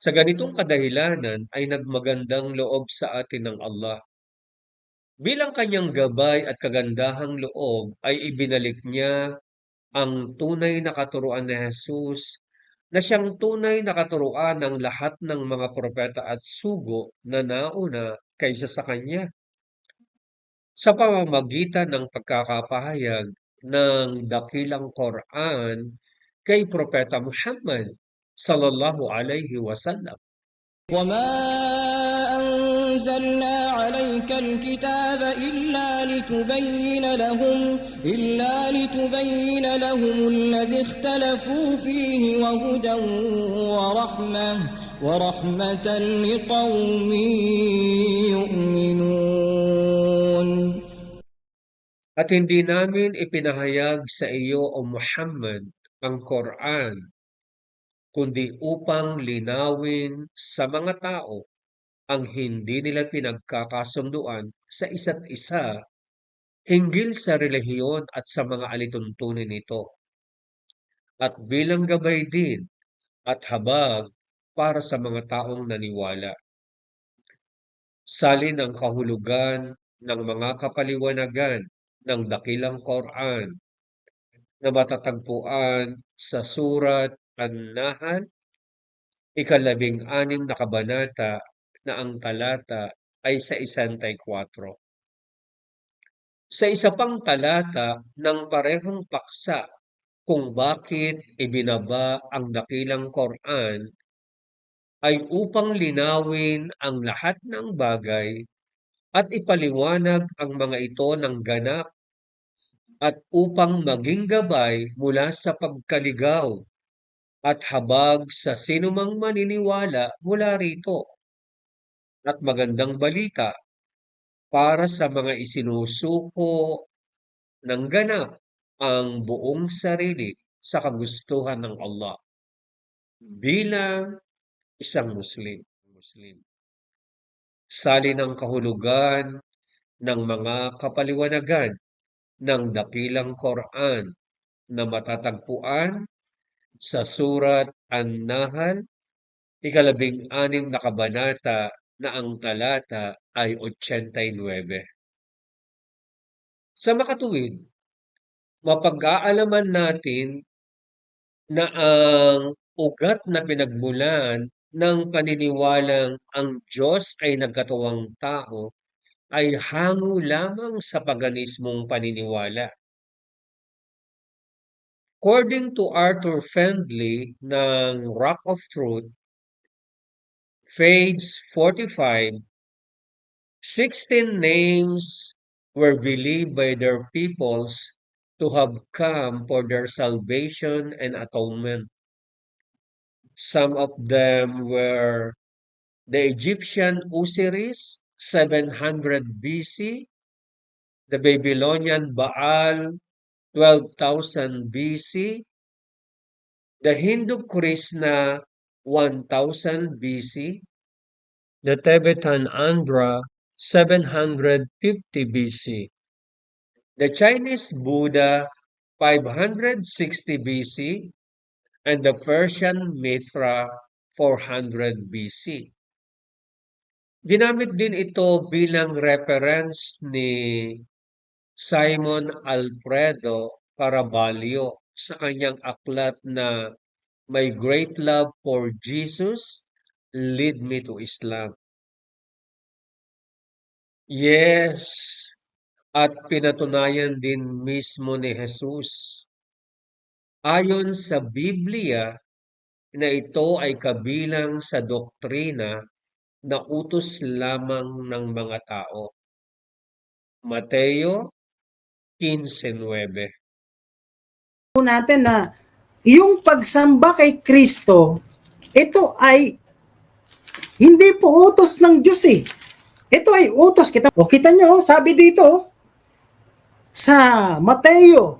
Sa ganitong kadahilanan ay nagmagandang loob sa atin ng Allah. Bilang kanyang gabay at kagandahang loob ay ibinalik niya ang tunay na katuruan ni Jesus na siyang tunay na katuruan ng lahat ng mga propeta at sugo na nauna kaysa sa kanya. Sa pamamagitan ng pagkakapahayag ng dakilang Quran kay Propeta Muhammad sallallahu alaihi wasallam. وما أنزلنا عليك الكتاب إلا لتبين لهم إلا لتبين لهم الذي اختلفوا فيه وهدى ورحمة ورحمة لقوم يؤمنون At hindi namin ipinahayag sa iyo o Muhammad ang Quran, kundi upang linawin sa mga tao ang hindi nila pinagkakasunduan sa isa't isa hinggil sa relihiyon at sa mga alituntunin nito. At bilang gabay din at habag para sa mga taong naniwala. Salin ang kahulugan ng mga kapaliwanagan ng dakilang Quran na matatagpuan sa Surat An-Nahl, ikalabing anim na kabanata na ang talata ay sa isantay 4. Sa isa pang talata ng parehong paksa kung bakit ibinaba ang dakilang Quran ay upang linawin ang lahat ng bagay at ipaliwanag ang mga ito ng ganap at upang maging gabay mula sa pagkaligaw at habag sa sinumang maniniwala mula rito at magandang balita para sa mga isinusuko ng ganap ang buong sarili sa kagustuhan ng Allah bilang isang Muslim. Muslim. Sali ng kahulugan ng mga kapaliwanagan ng dakilang Quran na matatagpuan sa Surat An-Nahl, ikalabing anim na kabanata na ang talata ay 89. Sa makatuwid, mapag-aalaman natin na ang ugat na pinagmulan ng paniniwalang ang Diyos ay nagkatuwang tao ay hango lamang sa paganismong paniniwala. According to Arthur Fendley ng Rock of Truth, page 45, 16 names were believed by their peoples to have come for their salvation and atonement. Some of them were the Egyptian Osiris, 700 BC, the Babylonian Baal, 12,000 BC, the Hindu Krishna, 1000 BC, the Tibetan Andhra, 750 BC, the Chinese Buddha, 560 BC, and the Persian Mithra 400 BC. Ginamit din ito bilang reference ni Simon Alfredo Caravaggio sa kanyang aklat na My Great Love for Jesus, Lead Me to Islam. Yes, at pinatunayan din mismo ni Jesus Ayon sa Biblia na ito ay kabilang sa doktrina na utos lamang ng mga tao. Mateo 15.9 po natin na yung pagsamba kay Kristo, ito ay hindi po utos ng Diyos eh. Ito ay utos. Kita, o kita nyo, sabi dito, oh, sa Mateo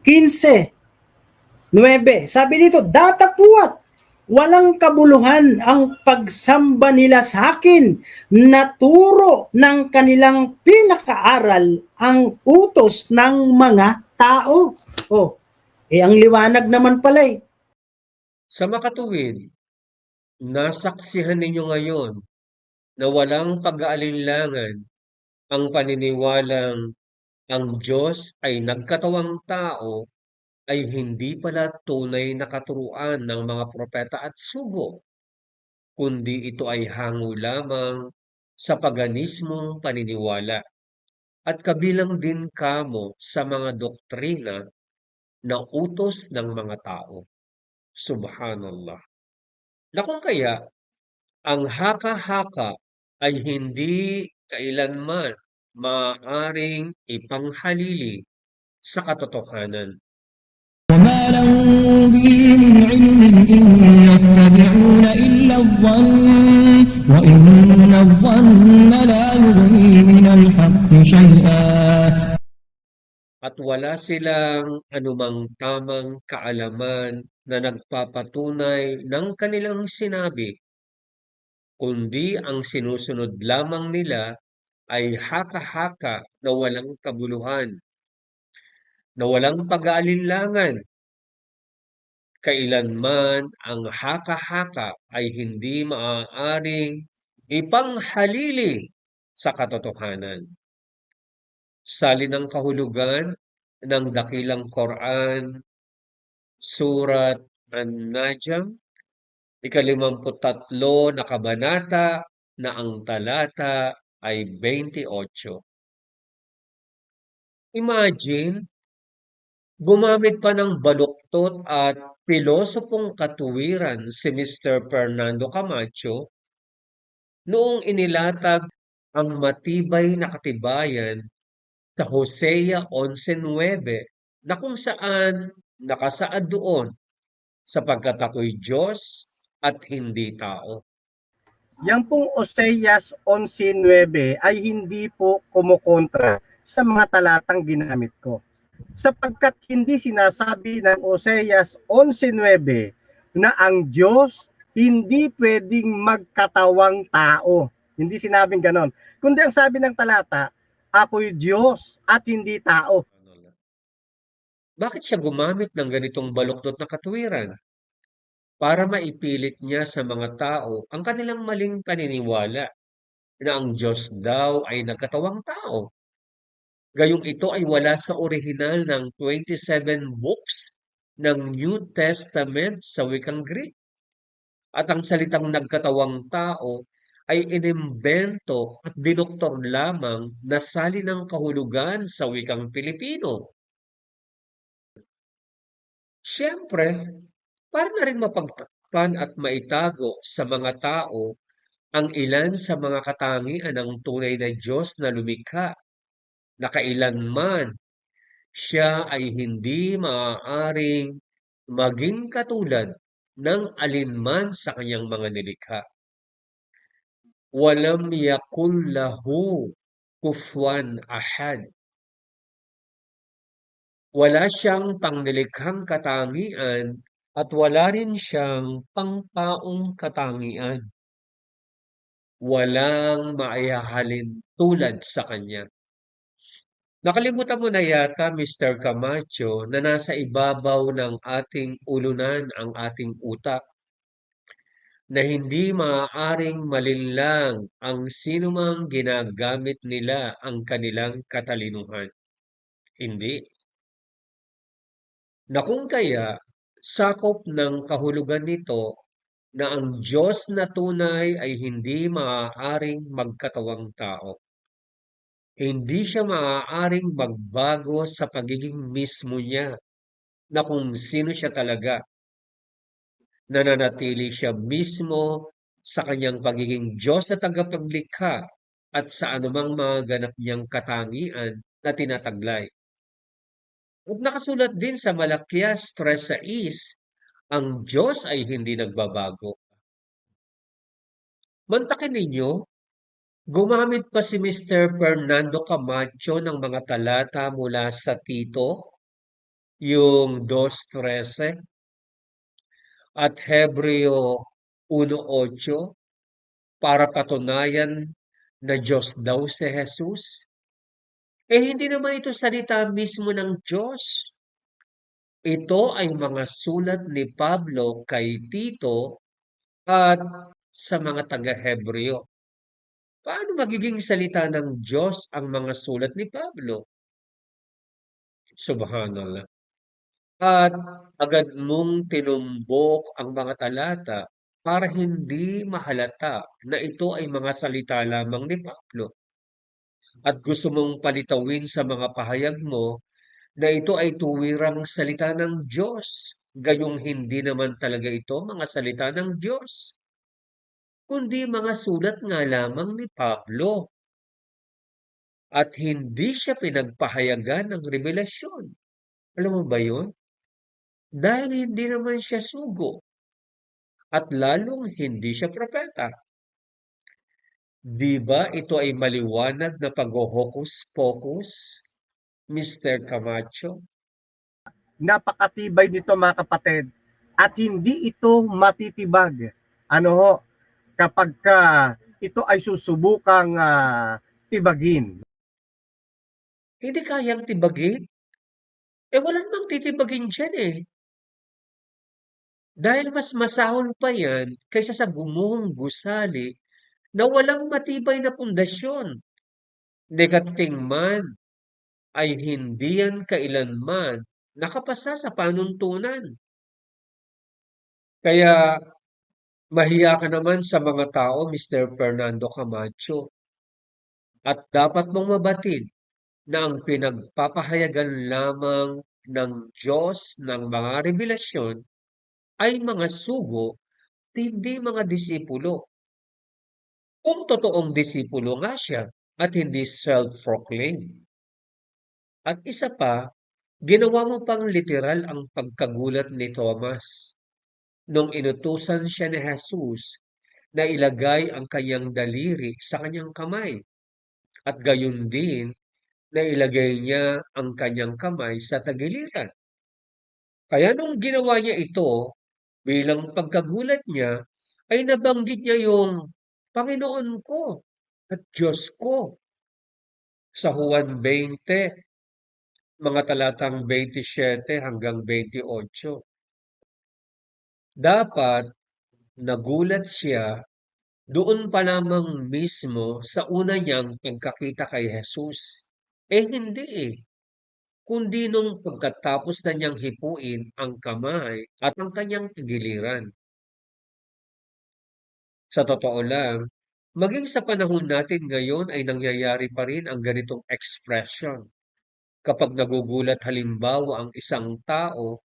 15, 9, sabi dito, datapuat, walang kabuluhan ang pagsamba nila sa akin, naturo ng kanilang pinakaaral ang utos ng mga tao. Oh, eh ang liwanag naman pala eh. Sa makatuwid, Nasaksihan ninyo ngayon na walang pag-aalinlangan ang paniniwalang ang Diyos ay nagkatawang tao ay hindi pala tunay na katuruan ng mga propeta at sugo, kundi ito ay hango lamang sa paganismong paniniwala at kabilang din kamo sa mga doktrina na utos ng mga tao. Subhanallah. Na kung kaya, ang haka-haka ay hindi kailanman maaaring ipanghalili sa katotohanan. وما لهم به من علم إن يتبعون إلا الظن وإن الظن لا يغني من الحق شيئا At wala silang anumang tamang kaalaman na nagpapatunay ng kanilang sinabi, kundi ang sinusunod lamang nila ay haka-haka na walang kabuluhan, na walang pag-aalinlangan. Kailanman ang haka-haka ay hindi maaaring ipanghalili sa katotohanan. Salin ng kahulugan ng dakilang Quran, Surat An-Najm, ikalimamput-tatlo na kabanata na ang talata ay 28. Imagine, gumamit pa ng baluktot at pilosopong katuwiran si Mr. Fernando Camacho noong inilatag ang matibay na katibayan sa Hosea 11.9 na kung saan nakasaad doon sapagkat ako'y Diyos at hindi tao. Yan pong Oseas 11.9 ay hindi po kumukontra sa mga talatang ginamit ko. Sapagkat hindi sinasabi ng Oseas 11.9 na ang Diyos hindi pwedeng magkatawang tao. Hindi sinabing ganon. Kundi ang sabi ng talata, ako'y Diyos at hindi tao. Bakit siya gumamit ng ganitong baluktot na katuwiran? Para maipilit niya sa mga tao ang kanilang maling paniniwala na ang Diyos daw ay nagkatawang tao. Gayong ito ay wala sa orihinal ng 27 books ng New Testament sa wikang Greek. At ang salitang nagkatawang tao ay inimbento at dinoktor lamang na sali ng kahulugan sa wikang Pilipino. Siyempre, para na rin mapagtakpan at maitago sa mga tao ang ilan sa mga katangian ng tunay na Diyos na lumikha na kailanman siya ay hindi maaaring maging katulad ng alinman sa kanyang mga nilikha. Walam yakul lahu kufuwan ahad. Wala siyang pangnilikhang katangian at wala rin siyang pangtaong katangian. Walang maihahalin tulad sa kanya. Nakalimutan mo na yata, Mr. Camacho, na nasa ibabaw ng ating ulunan ang ating utak na hindi maaaring malinlang ang sinumang ginagamit nila ang kanilang katalinuhan. Hindi. Na kung kaya, sakop ng kahulugan nito na ang Diyos na tunay ay hindi maaaring magkatawang tao. Hindi siya maaaring magbago sa pagiging mismo niya na kung sino siya talaga. Nananatili siya mismo sa kanyang pagiging Diyos at tagapaglikha at sa anumang mga ganap niyang katangian na tinataglay. At nakasulat din sa Malakias 3.6, ang Diyos ay hindi nagbabago. Mantakin ninyo, gumamit pa si Mr. Fernando Camacho ng mga talata mula sa Tito, yung 2.13, at Hebreo 1.8 para patunayan na Diyos daw si Jesus? Eh hindi naman ito salita mismo ng Diyos. Ito ay mga sulat ni Pablo kay Tito At sa mga taga-Hebreo, paano magiging salita ng Diyos ang mga sulat ni Pablo? Subhanallah. At agad mong tinumbok ang mga talata para hindi mahalata na ito ay mga salita lamang ni Pablo. At gusto mong palitawin sa mga pahayag mo na ito ay tuwirang salita ng Diyos, gayong hindi naman talaga ito mga salita ng Diyos, kundi mga sulat nga lamang ni Pablo. At hindi siya pinagpahayagan ng revelasyon. Alam mo ba yun? Dahil hindi naman siya sugo. At lalong hindi siya propeta. Di ba ito ay maliwanag na pag-hokus-pokus, Mr. Camacho? Napakatibay nito mga kapatid at hindi ito matitibag. Ano ho? Kapag ka ito ay susubukang ah, tibagin. Hindi kayang tibagin? Eh wala namang titibagin dyan eh. Dahil mas masahol pa yan kaysa sa gumuhong gusali na walang matibay na pundasyon. Negating man ay hindi yan kailanman nakapasa sa panuntunan. Kaya mahiya ka naman sa mga tao, Mr. Fernando Camacho. At dapat mong mabatid na ang pinagpapahayagan lamang ng Diyos ng mga revelasyon ay mga sugo, hindi mga disipulo. Kung totoong disipulo nga siya at hindi self-proclaimed. At isa pa, ginawa mo pang literal ang pagkagulat ni Thomas nung inutusan siya ni Jesus na ilagay ang kanyang daliri sa kanyang kamay at gayon din na ilagay niya ang kanyang kamay sa tagiliran. Kaya nung ginawa niya ito, bilang pagkagulat niya, ay nabanggit niya yung Panginoon ko at Diyos ko. Sa Juan 20, mga talatang 27 hanggang 28. Dapat nagulat siya doon pa lamang mismo sa una niyang pagkakita kay Jesus. Eh hindi eh. Kundi nung pagkatapos na niyang hipuin ang kamay at ang kanyang giliran. Sa totoo lang, maging sa panahon natin ngayon ay nangyayari pa rin ang ganitong expression. Kapag nagugulat halimbawa ang isang tao,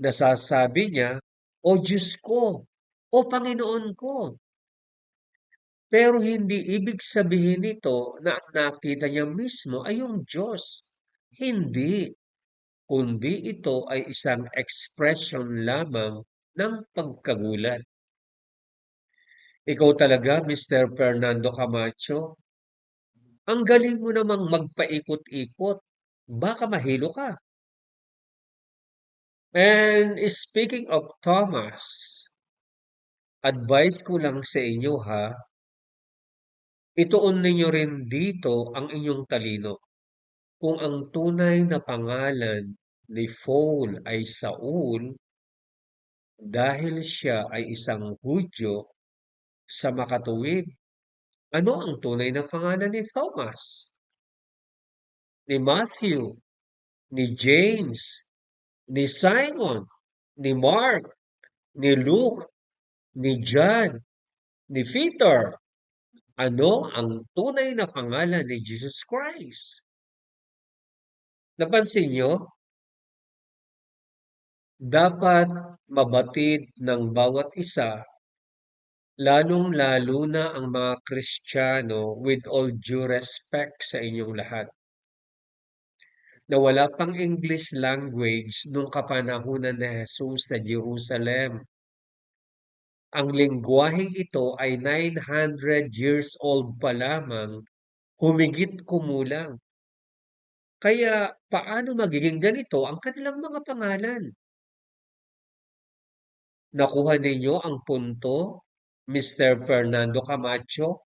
nasasabi niya, O Diyos ko, O Panginoon ko. Pero hindi ibig sabihin nito na ang nakita niya mismo ay yung Diyos. Hindi. Kundi ito ay isang expression lamang ng pagkagulat. Ikaw talaga, Mr. Fernando Camacho. Ang galing mo namang magpaikot-ikot. Baka mahilo ka. And speaking of Thomas, advice ko lang sa inyo ha, ituon ninyo rin dito ang inyong talino. Kung ang tunay na pangalan ni Paul ay Saul, dahil siya ay isang Hudyo sa makatuwid, ano ang tunay na pangalan ni Thomas? Ni Matthew, ni James, ni Simon, ni Mark, ni Luke, ni John, ni Peter. Ano ang tunay na pangalan ni Jesus Christ? Napansin nyo? Dapat mabatid ng bawat isa, lalong-lalo na ang mga Kristiyano with all due respect sa inyong lahat, na wala pang English language nung kapanahunan ni Jesus sa Jerusalem. Ang lingwaheng ito ay 900 years old pa lamang, humigit kumulang. Kaya paano magiging ganito ang kanilang mga pangalan? Nakuha ninyo ang punto, Mr. Fernando Camacho?